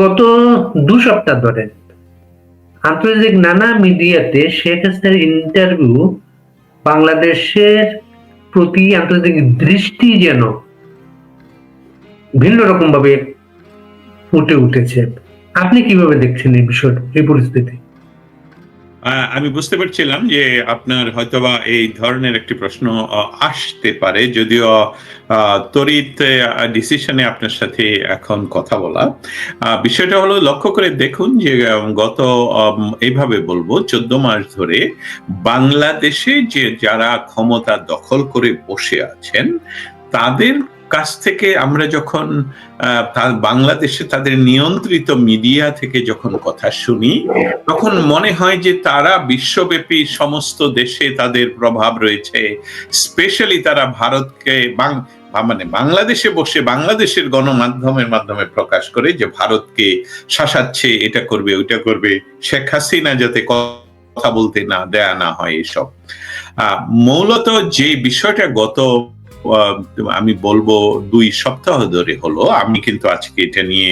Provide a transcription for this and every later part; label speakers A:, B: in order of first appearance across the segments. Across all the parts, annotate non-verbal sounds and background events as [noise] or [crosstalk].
A: গত দু সপ্তাহ ধরে আন্তর্জাতিক নানা মিডিয়াতে শেখ হাসিনার ইন্টারভিউ বাংলাদেশের প্রতি আন্তর্জাতিক দৃষ্টি যেন ভিন্ন রকম ভাবে ফুটে উঠেছে। আপনি কীভাবে দেখছেন এই বিষয়, এই পরিস্থিতি?
B: আমি বুঝতে পারছিলাম যে আপনার হয়তোবা এই ধরনের একটি প্রশ্ন আসতে পারে। যদিও তড়িৎ ডিসিশনে আপনার সাথে এখন কথা বলা। বিষয়টা হলো, লক্ষ্য করে দেখুন যে গত এইভাবে বলব, চোদ্দ মাস ধরে বাংলাদেশে যে যারা ক্ষমতা দখল করে বসে আছেন, তাদের কাছ থেকে আমরা যখন বাংলাদেশে তাদের নিয়ন্ত্রিত মিডিয়া থেকে যখন কথা শুনি, তখন মনে হয় যে তারা বিশ্বব্যাপী সমস্ত দেশে তাদের প্রভাব রয়েছে। স্পেশালি তারা ভারতকে মানে বাংলাদেশে বসে বাংলাদেশের গণমাধ্যমের মাধ্যমে প্রকাশ করে যে ভারতকে শাসাচ্ছে, এটা করবে, ওইটা করবে। শেখ হাসিনা যাতে কথা বলতে না, দেয়া না হয় এসব। মূলত যে বিষয়টা গত আমি বলব দুই সপ্তাহ ধরে হলো। আমি কিন্তু আজকে এটা নিয়ে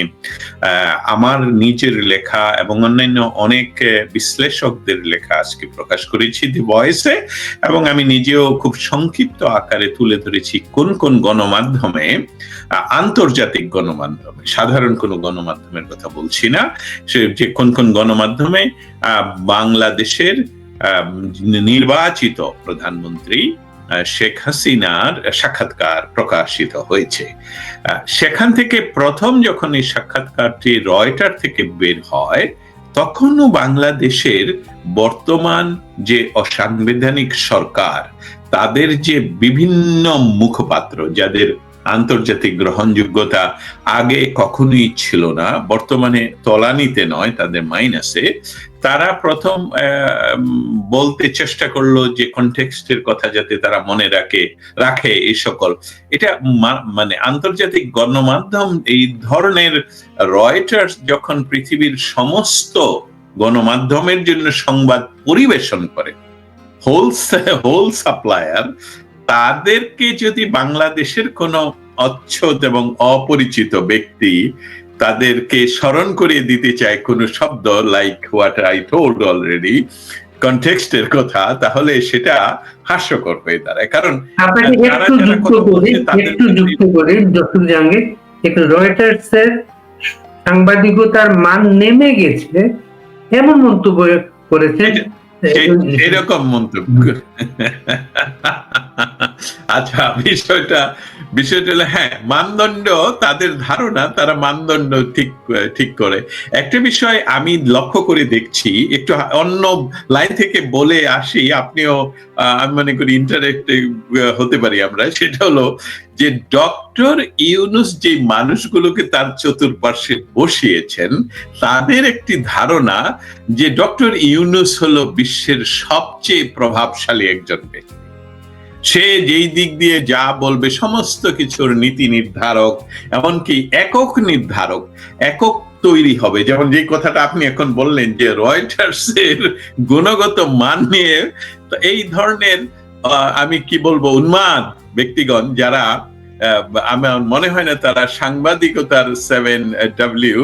B: আমার নিজের লেখা এবং অন্যান্য অনেক বিশ্লেষকদের লেখা আজকে প্রকাশ করেছি দি ভয়েসে এবং আমি নিজেও খুব সংক্ষিপ্ত আকারে তুলে ধরেছি কোন কোন গণমাধ্যমে আন্তর্জাতিক গণমাধ্যমে, সাধারণ কোনো গণমাধ্যমের কথা বলছি না। সে যে কোন কোন গণমাধ্যমে বাংলাদেশের নির্বাচিত প্রধানমন্ত্রী শেখ হাসিনার সাক্ষাৎকার প্রকাশিত হয়েছে। সেখান থেকে প্রথম যখন এই সাক্ষাৎকারটি রয়টার থেকে বের হয়, তখনও বাংলাদেশের বর্তমান যে অসাংবিধানিক সরকার, তাদের যে বিভিন্ন মুখপাত্র, যাদের আন্তর্জাতিক গ্রহণযোগ্যতা আগে কখনোই ছিল না, বর্তমানে তলানিতে নয়, তাদের মাইনাসে তারা প্রথম বলতে চেষ্টা করল যে কনটেক্সটের কথা যাতে তারা মনে রাখে রাখে এই সকল। এটা মানে আন্তর্জাতিক গণমাধ্যম এই ধরনের রয়টার্স যখন পৃথিবীর সমস্ত গণমাধ্যমের জন্য সংবাদ পরিবেশন করে হোল হোল সাপ্লায়ার তাদেরকে যদি বাংলাদেশের কোনো অচ্ছদ এবং অপরিচিত ব্যক্তি তাদেরকে স্মরণ করিয়ে দিতে চায় কোনো শব্দ like what I told already কনটেক্সটের কথা তাহলে সেটা হাস্যকর হয়ে দাঁড়ায়। কারণ
A: একটু যুক্ত করি একটু যুক্ত করি ডক্টর জাহাঙ্গীর। একটু রয়টার্স এর সাংবাদিকতার মান নেমে গেছে এমন মন্তব্য করেছেন।
B: সেই- এরকম মন্তব্য। আচ্ছা বিষয়টা বিষয়টা হলো হ্যাঁ মানদণ্ড তাদের ধারণা, তারা মানদণ্ড ঠিক ঠিক করে। একটা বিষয় আমি লক্ষ্য করে দেখছি, একটু অন্য লাইন থেকে বলে আসি, আপনিও আমি মনে করি ইন্টারেক্ট হতে পারি আমরা। সেটা হলো যে ডক্টর ইউনুস যে মানুষগুলোকে তার চতুর্পার্শ্বে বসিয়েছেন, তাদের একটি ধারণা যে ডক্টর ইউনুস হলো বিশ্বের সবচেয়ে প্রভাবশালী একজন ব্যক্তি। সে যেই দিক দিয়ে যা বলবে সমস্ত কিছুর নীতি নির্ধারক, এমনকি একক নির্ধারক, একক তৈরি হবে। যেমন যে কথাটা আপনি এখন বললেন যে রয়টার্স এর গুণগত মান নিয়ে এই ধরনের আমি কি বলব, উন্মাদ ব্যক্তিগণ যারা আমার মনে হয় না তারা সাংবাদিকতার সেভেন ডাব্লিউ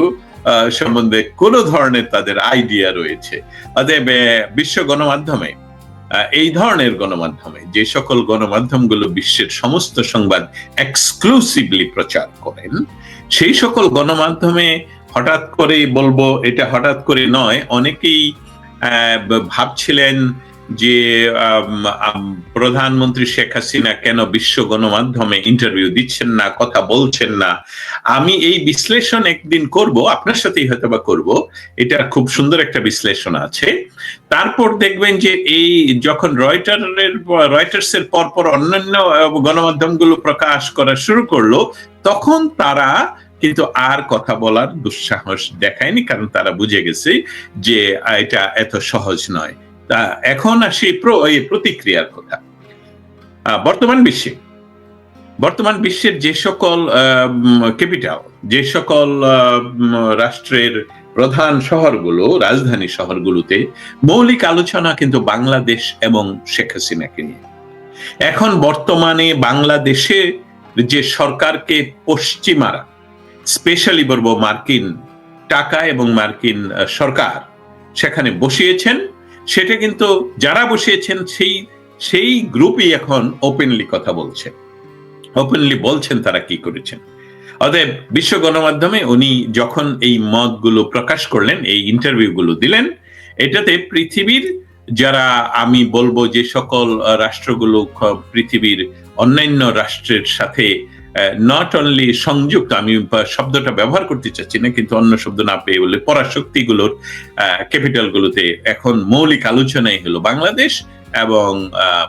B: সম্বন্ধে কোনো ধরনের তাদের আইডিয়া রয়েছে। অতএব বিশ্ব গণমাধ্যমে এই ধরনের গণমাধ্যমে যে সকল গণমাধ্যমগুলো বিশ্বের সমস্ত সংবাদ এক্সক্লুসিভলি প্রচার করেন, সেই সকল গণমাধ্যমে হঠাৎ করে বলব, এটা হঠাৎ করে নয়, অনেকেই ভাবছিলেন যে প্রধানমন্ত্রী শেখ হাসিনা কেন বিশ্ব গণমাধ্যমে ইন্টারভিউ দিচ্ছেন না, কথা বলছেন না? আমি এই বিশ্লেষণ একদিন করব, আপনার সাথেই হয়তো বা করব। এটা খুব সুন্দর একটা বিশ্লেষণ আছে। তারপর দেখবেন যে এই যখন রয়টারের রয়টার্স এর পরপর অন্যান্য গণমাধ্যমগুলো প্রকাশ করা শুরু করল, তখন তারা কিন্তু আর কথা বলার দুঃসাহস দেখায়নি, কারণ তারা বুঝে গেছে যে এটা এত সহজ নয়। এখন আসি প্র- প্রতিক্রিয়ার কথা। বর্তমান বিশ্বে, বর্তমান বিশ্বের যে সকল ক্যাপিটাল যে সকল রাষ্ট্রের প্রধান শহরগুলো, রাজধানী শহরগুলোতে মৌলিক আলোচনা কিন্তু বাংলাদেশ এবং শেখ হাসিনাকে নিয়ে। এখন বর্তমানে বাংলাদেশে যে সরকারকে পশ্চিমারা স্পেশালি বলব মার্কিন টাকা এবং মার্কিন সরকার, সেখানে বসিয়েছেন সেটা কিন্তু যারা বসিয়েছেন সেই সেই গ্রুপই এখন ওপেনলি কথা বলছে। ওপেনলি বলছেন তারা কি করেছেন। অতএব বিশ্ব গণমাধ্যমে উনি যখন এই মতগুলো প্রকাশ করলেন, এই ইন্টারভিউগুলো দিলেন, এটাতে পৃথিবীর যারা আমি বলব যে সকল রাষ্ট্রগুলো পৃথিবীর অন্যান্য রাষ্ট্রের সাথে নট অনলি সংযুক্ত, আমি শব্দটা ব্যবহার করতে চাচ্ছি না, কিন্তু অন্য শব্দ না পেয়ে বলে পরাশক্তিগুলোর ক্যাপিটাল গুলোতে এখন মৌলিক আলোচনাই হলো বাংলাদেশ এবং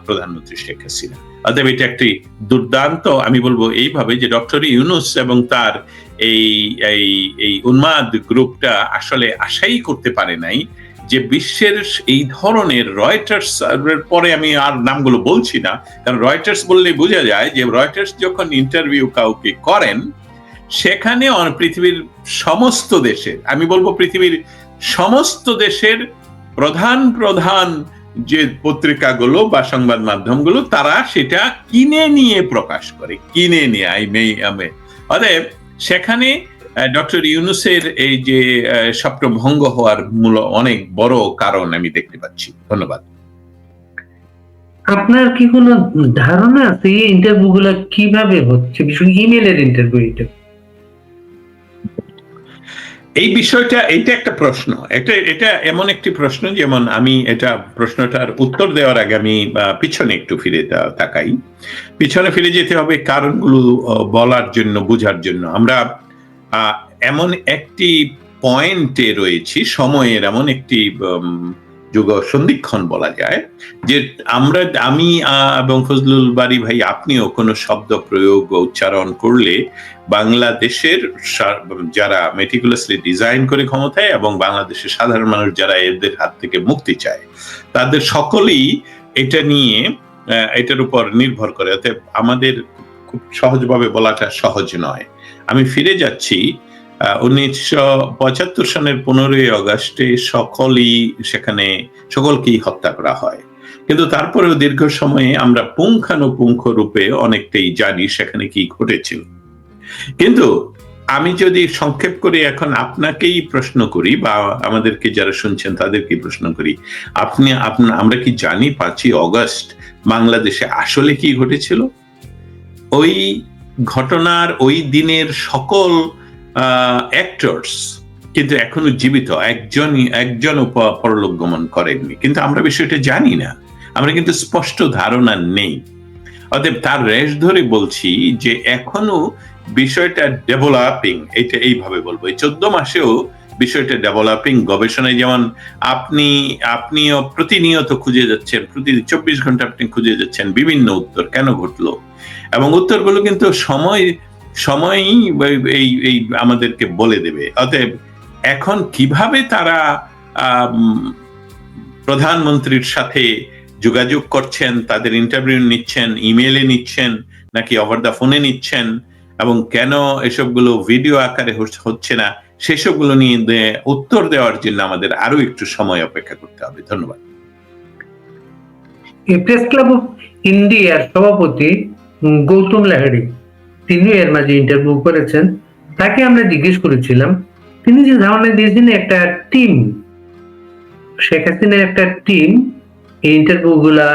B: প্রধানমন্ত্রী শেখ হাসিনা। অতএব এটা একটি দুর্দান্ত, আমি বলব এইভাবে যে ডক্টর ইউনুস এবং তার এই এই এই উন্মাদ গ্রুপটা আসলে আশাই করতে পারে নাই যে বিশ্বের এই ধরনের রয়টার্স পরে আমি আর নামগুলো বলছি না, কারণ রয়টার্স বললে বোঝা যায় যে রয়টার্স যখন ইন্টারভিউ কাউকে করেন, সেখানে পৃথিবীর সমস্ত দেশের, আমি বলব পৃথিবীর সমস্ত দেশের প্রধান প্রধান যে পত্রিকাগুলো বা সংবাদ মাধ্যমগুলো, তারা সেটা কিনে নিয়ে প্রকাশ করে, কিনে নিয়ে, আই মে আমে অতএব সেখানে ডক্টর ইউনুসের এই যে আহ, স্বপ্নভঙ্গ হওয়ার মূল অনেক বড় কারণ আমি দেখতে পাচ্ছি। ধন্যবাদ।
A: আপনার কি কোনো ধারণা আছে এই ইন্টারভিউ গুলা কীভাবে হচ্ছে? বিশেষ ইমেলের ইন্টারভিউ এটা
B: এই বিষয়টা এইটা একটা প্রশ্ন। এটা এটা এমন একটি প্রশ্ন যেমন আমি এটা প্রশ্নটার উত্তর দেওয়ার আগে আমি পিছনে একটু ফিরে তাকাই। পিছনে ফিরে যেতে হবে কারণগুলো বলার জন্য বুঝার জন্য। আমরা এমন একটি পয়েন্টে রয়েছি, সময়ের এমন একটি যুগ সন্ধিক্ষণ বলা যায়, যে আমরা, আমি এবং ফজলুল বাড়ি ভাই, আপনিও কোনো শব্দ প্রয়োগ উচ্চারণ করলে বাংলাদেশের যারা মেটিকুলাসলি ডিজাইন করে ক্ষমতায় এবং বাংলাদেশের সাধারণ মানুষ যারা এদের হাত থেকে মুক্তি চায়, তাদের সকলেই এটা নিয়ে এটার উপর নির্ভর করে। অতএব আমাদের খুব সহজভাবে বলাটা সহজ নয়। আমি ফিরে যাচ্ছি উনিশশো পঁচাত্তর সনের পনেরোই আগস্টে সকলই সেখানে, সকলকেই হত্যা করা হয়। কিন্তু তারপরেও দীর্ঘ সময়ে আমরা পুঙ্খানুপুঙ্খ রূপে অনেকটাই জানি সেখানে কি ঘটেছিল। কিন্তু আমি যদি সংক্ষেপ করে এখন আপনাকেই প্রশ্ন করি বা আমাদেরকে যারা শুনছেন তাদেরকে প্রশ্ন করি, আপনি, আপনা, আমরা কি জানি পাঁচই অগস্ট বাংলাদেশে আসলে কি ঘটেছিল? ওই ঘটনার ওই দিনের সকল অ্যাক্টরস কিন্তু এখনও জীবিত। একজনই একজনও পরলোক গমন করেননি। কিন্তু আমরা বিষয়টা জানি না। আমরা কিন্তু স্পষ্ট ধারণা নেই। অতএব তার রেশ ধরে বলছি যে এখনও বিষয়টা ডেভেলপিং এটা এইভাবে বলব। এই চোদ্দ মাসেও বিষয়টা ডেভেলপিং গবেষণায় যেমন আপনি, আপনিও প্রতিনিয়ত খুঁজে যাচ্ছেন, প্রতি চব্বিশ ঘণ্টা আপনি খুঁজে যাচ্ছেন বিভিন্ন উত্তর। কেন ঘটলো? এবং উত্তরগুলো কিন্তু সময়, সময়ই এই- এই আমাদেরকে বলে দেবে। অতএব এখন কীভাবে তারা প্রধানমন্ত্রীর সাথে যোগাযোগ করছেন, তাদের ইন্টারভিউ নিচ্ছেন ইমেলে নিচ্ছেন, নাকি ওভার দা ফোনে নিচ্ছেন, এবং কেন এসবগুলো ভিডিও আকারে হচ্ছে না, সেসবগুলো নিয়ে উত্তর দেওয়ার জন্য আমাদের আরও একটু সময় অপেক্ষা করতে হবে। ধন্যবাদ।
A: প্রেস ক্লাব অফ ইন্ডিয়ার সভাপতি গৌতম লাহারি তিনিও এর মাঝে ইন্টারভিউ করেছেন। তাকে আমরা জিজ্ঞেস করেছিলাম, তিনি যে ধারণা দিয়েছেন একটা টিম শেখ হাসিনার একটা টিম এই ইন্টারভিউ গুলা,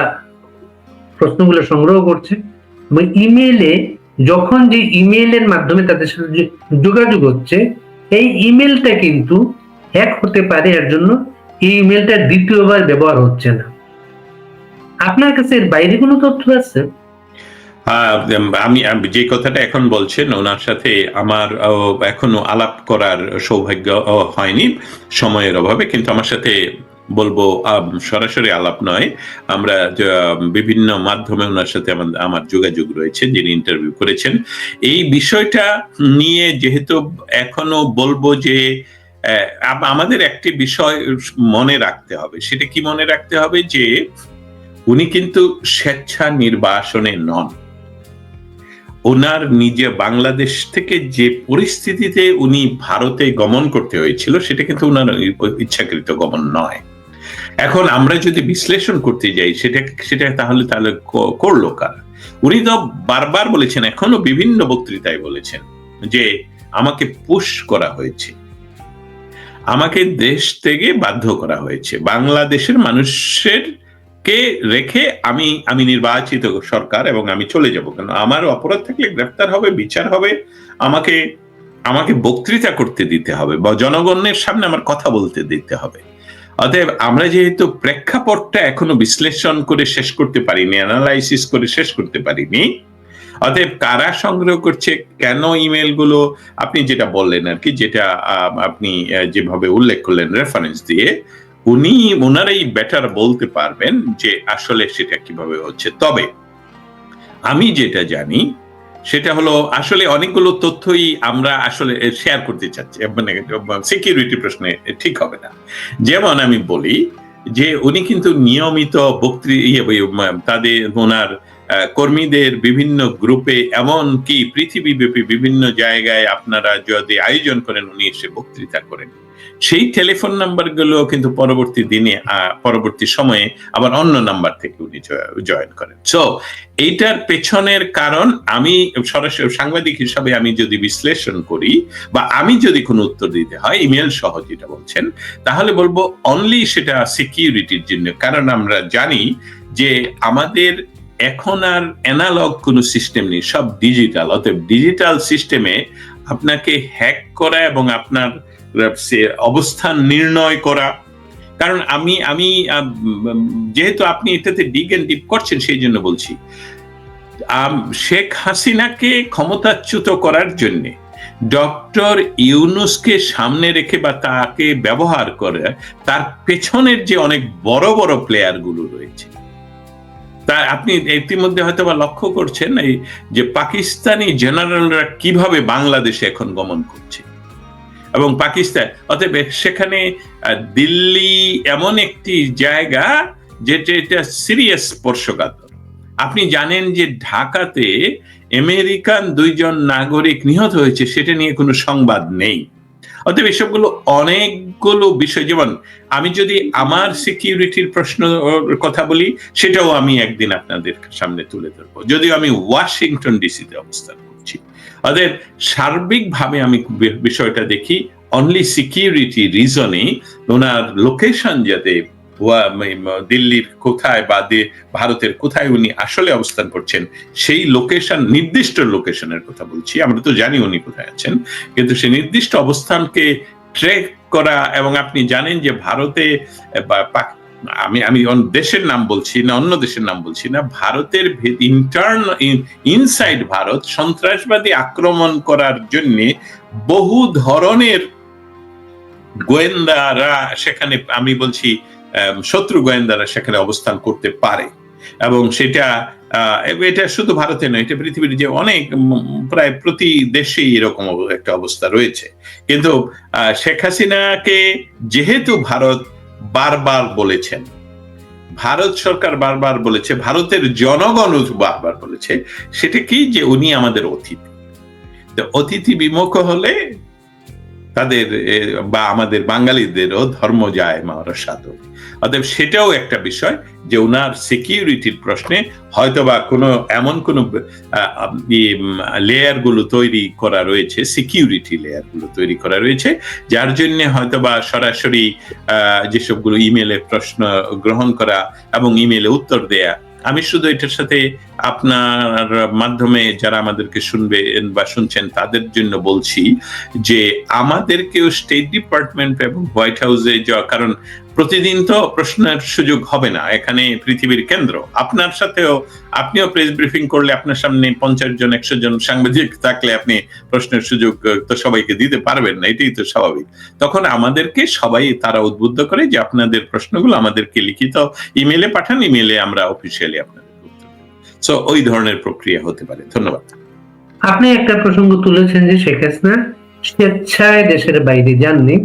A: প্রশ্নগুলো সংগ্রহ করছে। এবং ইমেলে যখন যে ইমেলের মাধ্যমে তাদের সাথে যোগাযোগ হচ্ছে, এই ইমেলটা কিন্তু হ্যাক হতে পারে, এর জন্য এই ইমেলটা দ্বিতীয়বার ব্যবহার হচ্ছে না। আপনার কাছে এর বাইরে কোনো তথ্য আছে?
B: আমি আমি যে কথাটা এখন বলছেন, ওনার সাথে আমার এখনও আলাপ করার সৌভাগ্য হয়নি, সময়ের অভাবে, কিন্তু আমার সাথে বলব সরাসরি আলাপ নয়। আমরা বিভিন্ন মাধ্যমে ওনার সাথে আমার- যোগাযোগ রয়েছে, যিনি ইন্টারভিউ করেছেন। এই বিষয়টা নিয়ে যেহেতু এখনও বলব যে আমাদের একটি বিষয় মনে রাখতে হবে। সেটা কি মনে রাখতে হবে? যে, উনি কিন্তু স্বেচ্ছা নির্বাসনে নন। ওনার নিজে বাংলাদেশ থেকে যে পরিস্থিতিতে উনি ভারতে গমন করতে হয়েছিল, সেটা কিন্তু ওনার ইচ্ছাকৃত গমন নয়। এখন আমরা যদি বিশ্লেষণ করতে যাই, সেটা সেটা তাহলে তাহলে করল কার? উনি তো বারবার বলেছেন, এখনও বিভিন্ন বক্তৃতায় বলেছেন যে আমাকে পুশ করা হয়েছে। আমাকে দেশ থেকে বাধ্য করা হয়েছে। বাংলাদেশের মানুষের কে রেখে আমি আমি নির্বাচিত সরকার এবং আমি চলে যাব। কেন? আমার অপরাধ থাকলে গ্রেফতার হবে, বিচার হবে, আমাকে আমাকে বক্তৃতা করতে দিতে হবে বা জনগণের সামনে আমার কথা বলতে দিতে হবে। অতএব আমরা যেহেতু প্রেক্ষাপটটা এখনও বিশ্লেষণ করে শেষ করতে পারিনি অ্যানালাইসিস করে শেষ করতে পারিনি, অতএব কারা সংগ্রহ করছে, কেন ইমেলগুলো আপনি যেটা বললেন আর কি, যেটা আপনি যেভাবে উল্লেখ করলেন রেফারেন্স দিয়ে উনি ওনারাই বেটার বলতে পারবেন যে আসলে সেটা কীভাবে হচ্ছে। তবে আমি যেটা জানি, সেটা হলো আসলে অনেকগুলো তথ্যই আমরা আসলে শেয়ার করতে চাচ্ছি। মানে সিকিউরিটি প্রশ্নে ঠিক হবে না। যেমন আমি বলি যে উনি কিন্তু নিয়মিত বক্তৃ ইয়ে তাদের, ওনার কর্মীদের বিভিন্ন গ্রুপে এমন কি পৃথিবীব্যাপী বিভিন্ন জায়গায় আপনারা যদি আয়োজন করেন, উনি এসে বক্তৃতা করেন। সেই টেলিফোন নাম্বারগুলো কিন্তু পরবর্তী দিনে পরবর্তী সময়ে আবার অন্য নাম্বার থেকে উনি জয়েন করেন। সো এইটার পেছনের কারণ আমি সরাসরি, সাংবাদিক হিসাবে আমি যদি বিশ্লেষণ করি বা আমি যদি কোনো উত্তর দিতে হয় ইমেল সহ যেটা বলছেন, তাহলে বলব অনলি সেটা সিকিউরিটির জন্য। কারণ আমরা জানি যে আমাদের এখন আর অ্যানালগ কোনো সিস্টেম নেই, সব ডিজিটাল অতএব ডিজিটাল সিস্টেমে আপনাকে হ্যাক করা এবং আপনার অবস্থান নির্ণয় করা। কারণ আমি আমি যেহেতু আপনি এটাতে ডিগ এন্ড ডিপ করছেন, সেই জন্য বলছি। শেখ হাসিনাকে ক্ষমতাচ্যুত করার জন্যে ডক্টর ইউনুসকে সামনে রেখে বা তাকে ব্যবহার করে, তার পেছনের যে অনেক বড় বড় প্লেয়ারগুলো রয়েছে। তা আপনি ইতিমধ্যে হয়তো বা লক্ষ্য করছেন, এই যে পাকিস্তানি জেনারেলরা কীভাবে বাংলাদেশে এখন গমন করছে। এবং পাকিস্তান। অতএব সেখানে দিল্লি এমন একটি জায়গা যেটা, এটা সিরিয়াস স্পর্শকাতর। আপনি জানেন যে ঢাকাতে আমেরিকান দুইজন নাগরিক নিহত হয়েছে, সেটা নিয়ে কোনো সংবাদ নেই। অতএব এসবগুলো অনেকগুলো বিষয়, যেমন আমি যদি আমার সিকিউরিটির প্রশ্ন কথা বলি, সেটাও আমি একদিন আপনাদের সামনে তুলে ধরবো। যদিও আমি ওয়াশিংটন ডিসিতে অবস্থান করছি অতএব সার্বিকভাবে আমি বিষয়টা দেখি অনলি সিকিউরিটি রিজনে ওনার লোকেশন যাতে দিল্লির কোথায় বা ভারতের কোথায় উনি আসলে অবস্থান করছেন, সেই লোকেশন নির্দিষ্ট লোকেশনের কথা বলছি। আমরা তো জানি উনি কোথায় আছেন, কিন্তু সেই নির্দিষ্ট অবস্থানকে ট্রেক করা এবং আপনি জানেন যে ভারতে আমি আমি দেশের নাম বলছি না, অন্য দেশের নাম বলছি না, ভারতের ইন্টার্ন ইনসাইড ভারত সন্ত্রাসবাদী আক্রমণ করার জন্য বহু ধরনের গোয়েন্দারা সেখানে, আমি বলছি শত্রু গোয়েন্দারা সেখানে অবস্থান করতে পারে। এবং সেটা এটা শুধু ভারতে নয়, এটা পৃথিবীর যে অনেক প্রায় প্রতি দেশেই এরকম একটা অবস্থা রয়েছে। কিন্তু শেখ হাসিনাকে যেহেতু ভারত বারবার বলেছেন। ভারত সরকার বারবার বলেছে, ভারতের জনগণ বারবার বলেছে, সেটা কি যে উনি আমাদের অতিথি অতিথি বিমুখ হলে তাদের বা আমাদের বাঙালিদেরও ধর্ম যায় মহারাষ্ট্র সাধু অতএব সেটাও একটা বিষয় যে ওনার সিকিউরিটির প্রশ্নে হয়তোবা কোনো, এমন কোনো লেয়ারগুলো তৈরি করা রয়েছে সিকিউরিটি লেয়ারগুলো তৈরি করা রয়েছে, যার জন্য হয়তোবা সরাসরি যেসবগুলো ইমেলে প্রশ্ন গ্রহণ করা এবং ইমেলে উত্তর দেয়া, আমি শুধু এটার সাথে আপনার মাধ্যমে যারা আমাদেরকে শুনবে বা শুনছেন তাদের জন্য বলছি যে আমাদেরকেও স্টেট ডিপার্টমেন্ট এবং হোয়াইট হাউসে যাওয়া কারণ প্রতিদিন তো প্রশ্নের সুযোগ হবে না, এখানে পৃথিবীর কেন্দ্র। আপনার সাথেও আপনিও প্রেস ব্রিফিং করলে আপনার সামনে পঞ্চাশ জন, একশো জন সাংবাদিক থাকলে আপনি প্রশ্নের সুযোগ তো সবাইকে দিতে পারবেন না, এটাই তো স্বাভাবিক। তখন আমাদেরকে সবাই তারা উদ্বুদ্ধ করে যে আপনাদের প্রশ্নগুলো আমাদেরকে লিখিত ইমেলে পাঠান ইমেলে আমরা অফিসিয়ালি আপনাদের সো ওই ধরনের প্রক্রিয়া হতে পারে। ধন্যবাদ।
A: আপনি একটা প্রসঙ্গ তুলেছেন যে শেখ হাসিনা স্বেচ্ছায় দেশের বাইরে যাননি।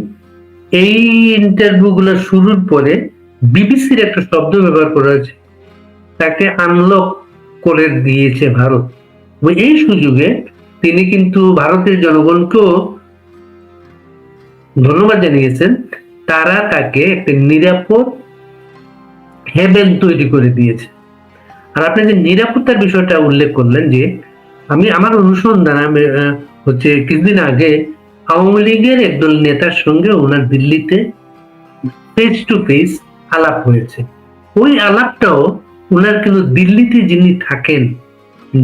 A: এই ইন্টারভিউ গুলো শুরুর পরে বিবিসির একটা শব্দ ব্যবহার করা হয়েছে। তাকে আনলক করে দিয়েছে ভারত। এই সুযোগে তিনি কিন্তু ভারতের জনগণকেও ধন্যবাদ জানিয়েছেন। তারা তাকে একটা নিরাপদ হেভেন তৈরি করে দিয়েছে। আর আপনি যে নিরাপত্তার বিষয়টা উল্লেখ করলেন যে, আমি আমার অনুসন্ধান হচ্ছে কিছুদিন আগে আওয়ামী লীগের একদল নেতার সঙ্গে ওনার দিল্লিতে ফেস টু ফেস আলাপ হয়েছে। ওই আলাপটাও ওনার কিন্তু দিল্লিতে যিনি থাকেন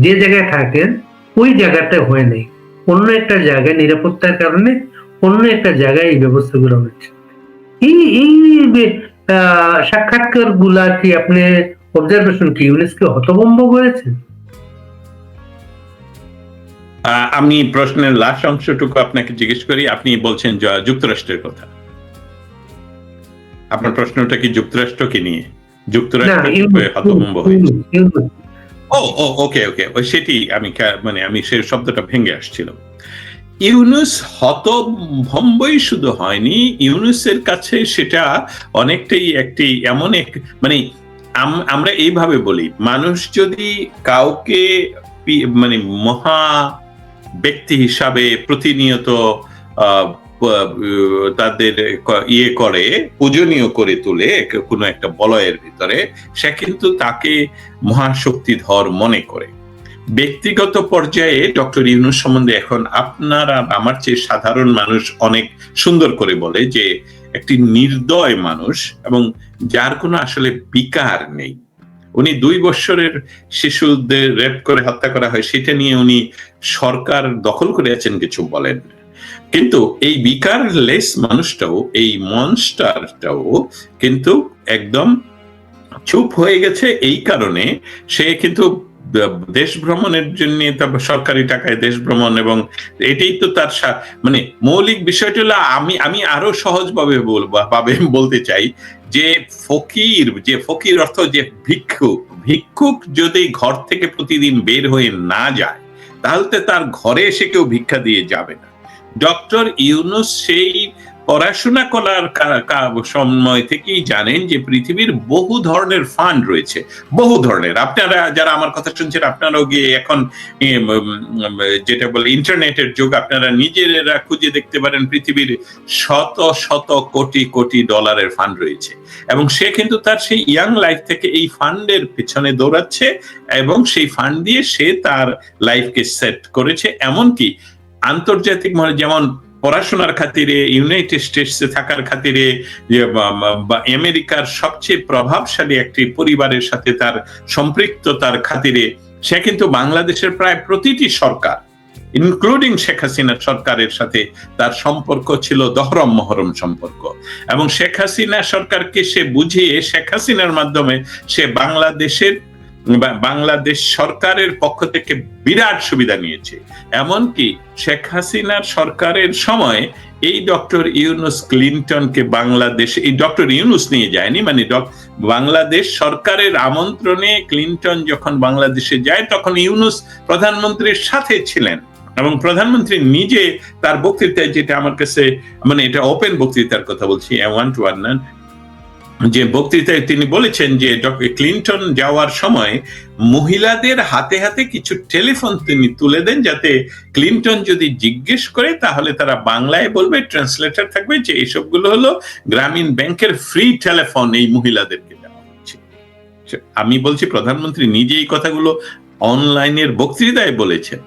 A: যে জায়গায় থাকেন ওই জায়গাটা হয় নাই। অন্য একটা জায়গায় নিরাপত্তার কারণে অন্য একটা জায়গায় এই ব্যবস্থাগুলো হচ্ছে। এই এই সাক্ষাৎকারগুলা কি আপনি অবজারভেশন কি ইউনেস্কো হতভম্ব হয়েছে
B: আহ, আমি প্রশ্নের লাস্ট অংশটুকু আপনাকে জিজ্ঞেস করি। আপনি বলছেন যুক্তরাষ্ট্রের কথা। আপনার প্রশ্নটা কি যুক্তরাষ্ট্রকে নিয়ে? যুক্তরাষ্ট্র
A: ইউনুস,
B: হয়েছে?
A: ইউনুস, ইউনুস।
B: ও ও ওকে ওকে সেটি আমি মানে আমি সেই শব্দটা ভেঙে আসছিল ইউনুস হতভম্বই শুধু হয়নি ইউনুসের কাছে সেটা অনেকটাই একটি এমন এক মানে আমরা এইভাবে বলি মানুষ যদি কাউকে মানে মহা ব্যক্তি হিসাবে প্রতিনিয়ত তাদের ইয়ে করে, পূজনীয় করে তোলে কোনো একটা বলয়ের ভিতরে, সে কিন্তু তাকে মহাশক্তিধর মনে করে। ব্যক্তিগত পর্যায়ে ডক্টর ইউনুস সম্বন্ধে এখন আপনার আর আমার চেয়ে সাধারণ মানুষ অনেক সুন্দর করে বলে যে, একটি নির্দয় মানুষ এবং যার কোনো আসলে বিকার নেই। উনি দুই বছরের শিশুদের রেপ করে হত্যা করা হয়, সেটা নিয়ে উনি সরকার দখল করে আছেন কিছু বলেন। কিন্তু এই বিকার লেস মানুষটাও, এই মনস্টারটাও কিন্তু একদম চুপ হয়ে গেছে এই কারণে। সে কিন্তু দেশ ভ্রমণের জন্য তারপর সরকারি টাকায় দেশ ভ্রমণ এবং এটাই তো তার মানে মৌলিক বিষয়টা হলো আমি আমি আরও সহজভাবে বলব, ভাবে বলতে চাই যে ফকির যে ফকির অর্থ যে ভিক্ষুক ভিক্ষুক যদি ঘর থেকে প্রতিদিন বের হয়ে না যায়, তাহলে তার ঘরে এসে কেউ ভিক্ষা দিয়ে যাবে না। ডক্টর ইউনুস সেই পড়াশোনা করার সময় থেকেই জানেন যে পৃথিবীর বহু ধরনের ফান্ড রয়েছে। বহু ধরনের। আপনারা যারা আমার কথা শুনছেন, আপনারাও গিয়ে এখন যেটা বলে ইন্টারনেটের যুগ, আপনারা নিজেরা খুঁজে দেখতে পারেন পৃথিবীর শত শত কোটি কোটি ডলারের ফান্ড রয়েছে। এবং সে কিন্তু তার সেই ইয়াং লাইফ থেকে এই ফান্ডের পেছনে দৌড়াচ্ছে এবং সেই ফান্ড দিয়ে সে তার লাইফকে সেট করেছে। এমনকি আন্তর্জাতিক মানে যেমন পড়াশোনার খাতিরে ইউনাইটেড স্টেটসে থাকার খাতিরে আমেরিকার সবচেয়ে প্রভাবশালী একটি পরিবারের সাথে তার সম্পৃক্ততার খাতিরে, সে কিন্তু বাংলাদেশের প্রায় প্রতিটি সরকার ইনক্লুডিং শেখ হাসিনার সরকারের সাথে তার সম্পর্ক ছিল দহরম মহরম সম্পর্ক। এবং শেখ হাসিনা সরকারকে সে বুঝিয়ে শেখ হাসিনার মাধ্যমে সে বাংলাদেশের বাংলাদেশ সরকারের পক্ষ থেকে বিরাট সুবিধা নিয়েছে। এমনকি শেখ হাসিনার সরকারের সময় এই ডক্টর ইউনুস ক্লিনটনকে বাংলাদেশ এই ডক্টর ইউনুস নিয়ে যায়নি মানে বাংলাদেশ সরকারের আমন্ত্রণে ক্লিনটন যখন বাংলাদেশে যায়, তখন ইউনুস প্রধানমন্ত্রীর সাথে ছিলেন। এবং প্রধানমন্ত্রী নিজে তার বক্তৃতায় যেটা আমার কাছে মানে এটা ওপেন বক্তৃতার কথা বলছি ওয়ান টু ওয়ান যে বক্তৃতায় তিনি বলেছেন যে ডক্টর ক্লিনটন যাওয়ার সময় মহিলাদের হাতে হাতে কিছু টেলিফোন তিনি তুলে দেন যাতে ক্লিনটন যদি জিজ্ঞেস করে তাহলে তারা বাংলায় বলবে, ট্রান্সলেটার থাকবে যে এইসবগুলো হলো গ্রামীণ ব্যাংকের ফ্রি টেলিফোন এই মহিলাদেরকে দেওয়া হচ্ছে। আমি বলছি প্রধানমন্ত্রী নিজে এই কথাগুলো অনলাইনের বক্তৃতায় বলেছেন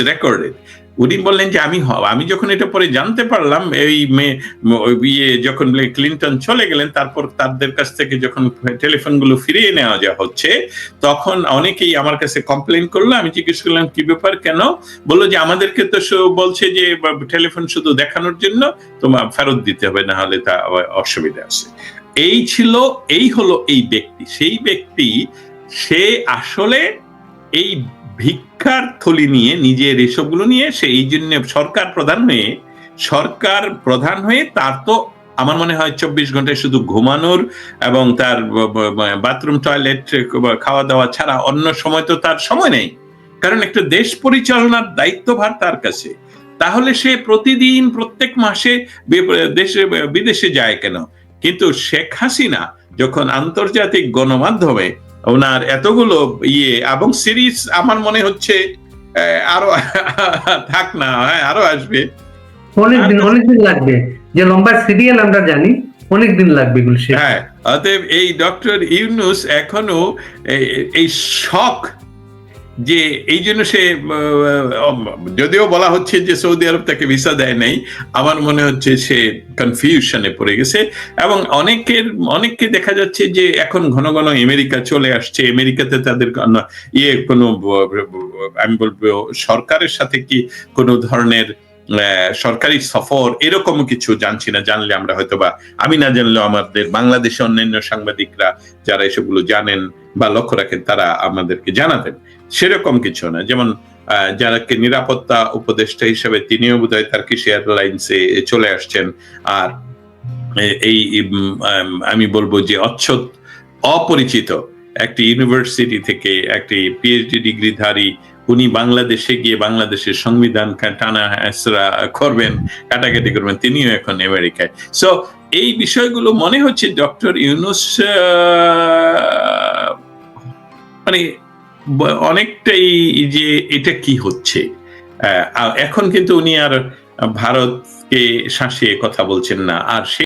B: রেকর্ডেড। উনি বললেন যে, আমি আমি যখন এটা পরে জানতে পারলাম, এই ইয়ে যখন ক্লিনটন চলে গেলেন, তারপর তাদের কাছ থেকে যখন টেলিফোনগুলো ফিরিয়ে নেওয়া যা হচ্ছে, তখন অনেকেই আমার কাছে কমপ্লেন করল। আমি জিজ্ঞেস করলাম, কি ব্যাপার? কেন? বলল যে, আমাদেরকে তো বলছে যে টেলিফোন শুধু দেখানোর জন্য তোমার ফেরত দিতে হবে, না হলে তা অসুবিধা আছে। এই ছিল, এই হলো এই ব্যক্তি। সেই ব্যক্তি, সে আসলে এই ভিক্ষার থলি নিয়ে, নিজের এসবগুলো নিয়ে সে এই জন্য সরকার প্রধান হয়ে, সরকার প্রধান হয়ে তার তো আমার মনে হয় চব্বিশ ঘন্টায় শুধু ঘুমানোর এবং তার বাথরুম, টয়লেট খাওয়া দাওয়া ছাড়া অন্য সময় তো তার সময় নেই। কারণ একটা দেশ পরিচালনার দায়িত্বভার তার কাছে। তাহলে সে প্রতিদিন, প্রত্যেক মাসে দেশে বিদেশে যায় কেন? কিন্তু শেখ হাসিনা যখন আন্তর্জাতিক গণমাধ্যমে ওনার এতগুলো ইয়ে এবং সিরিজ আমার মনে হচ্ছে আরও [laughs] থাক না হ্যাঁ আরও আসবে।
A: অনেকদিন অনেকদিন লাগবে। যে লম্বা সিরিয়াল আমরা জানি অনেকদিন লাগবে এগুলো
B: হ্যাঁ অতএব এই ডক্টর ইউনুস এখনও এই- এই শখ যে এই জন্য সে যদিও বলা হচ্ছে যে সৌদি আরব তাকে ভিসা দেয় নাই, আমার মনে হচ্ছে সে কনফিউশনে পড়ে গেছে। এবং অনেকের, অনেককে দেখা যাচ্ছে যে এখন ঘন ঘন আমেরিকা চলে আসছে। আমেরিকাতে তাদের ইয়ে কোনো আমি বলব সরকারের সাথে কি কোনো ধরনের সরকারি সফর এরকম কিছু জানছি না, জানলে আমরা হয়তো বা আমি না জানলেও আমাদের বাংলাদেশে অন্যান্য সাংবাদিকরা যারা এসবগুলো জানেন বা লক্ষ্য রাখেন, তারা আমাদেরকে জানাতেন। সেরকম কিছু না, যেমন যারাকে নিরাপত্তা উপদেষ্টা হিসেবে তিনিও বোধহয় তার্কিশ এয়ারলাইন্সে চলে আসছেন। আর এই আমি বলব যে অচ্ছদ, অপরিচিত একটি ইউনিভার্সিটি থেকে একটি পিএইচডি ডিগ্রিধারী উনি বাংলাদেশে গিয়ে বাংলাদেশের সংবিধান টানা হেসরা করবেন, কাটাকাটি করবেন, তিনিও এখন আমেরিকায়। সো এই বিষয়গুলো মনে হচ্ছে ডক্টর ইউনুস মানে অনেকটাই যে এটা কি হচ্ছে। এখন কিন্তু উনি আর ভারতকে শাসিয়ে কথা বলছেন না। আর সে